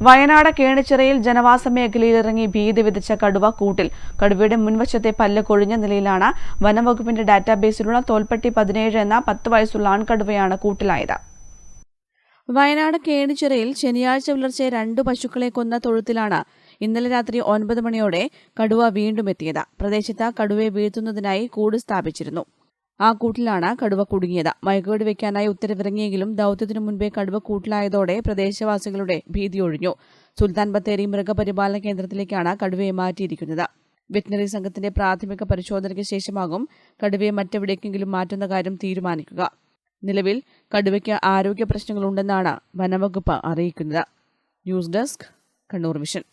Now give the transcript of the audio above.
വയനാട് കേണിച്ചിറയിൽ ജനവാസ മേഖലയിലിറങ്ങി ഭീതി വിതച്ച കടുവ കൂട്ടിൽ. കടുവയുടെ മുൻവശത്തെ പല്ല് കൊഴിഞ്ഞ നിലയിലാണ് വനംവകുപ്പിന്റെ ഡാറ്റാബേസിലുള്ള തോൽപ്പെട്ടി പതിനേഴ് എന്ന പത്ത് വയസ്സുള്ള ആൺകടുവയാണ് കൂട്ടിലായത്. വയനാട് കേണിച്ചിറയിൽ ശനിയാഴ്ച പുലർച്ചെ രണ്ടു പശുക്കളെ കൊന്ന തൊഴുത്തിലാണ് ഇന്നലെ രാത്രി ഒൻപത് മണിയോടെ കടുവ വീണ്ടും എത്തിയത്. പ്രദേശത്ത് കടുവയെ വീഴ്ത്തുന്നതിനായി കൂട് സ്ഥാപിച്ചിരുന്നു. ആ കൂട്ടിലാണ് കടുവ കുടുങ്ങിയത്. മയക്കുവെടി വെക്കാനായി ഉത്തരവിറങ്ങിയെങ്കിലും ദൗത്യത്തിനു മുൻപേ കടുവ കൂട്ടിലായതോടെ പ്രദേശവാസികളുടെ ഭീതി ഒഴിഞ്ഞു. സുൽത്താൻ ബത്തേരി മൃഗപരിപാലന കേന്ദ്രത്തിലേക്കാണ് കടുവയെ മാറ്റിയിരിക്കുന്നത്. വെറ്റിനറി സംഘത്തിന്റെ പ്രാഥമിക പരിശോധനയ്ക്ക് ശേഷമാകും കടുവയെ മറ്റെവിടേക്കെങ്കിലും മാറ്റുന്ന കാര്യം തീരുമാനിക്കുക. നിലവിൽ കടുവയ്ക്ക് ആരോഗ്യ പ്രശ്നങ്ങളുണ്ടെന്നാണ് വനവകുപ്പ് അറിയിക്കുന്നത്. News desk Kannur vision.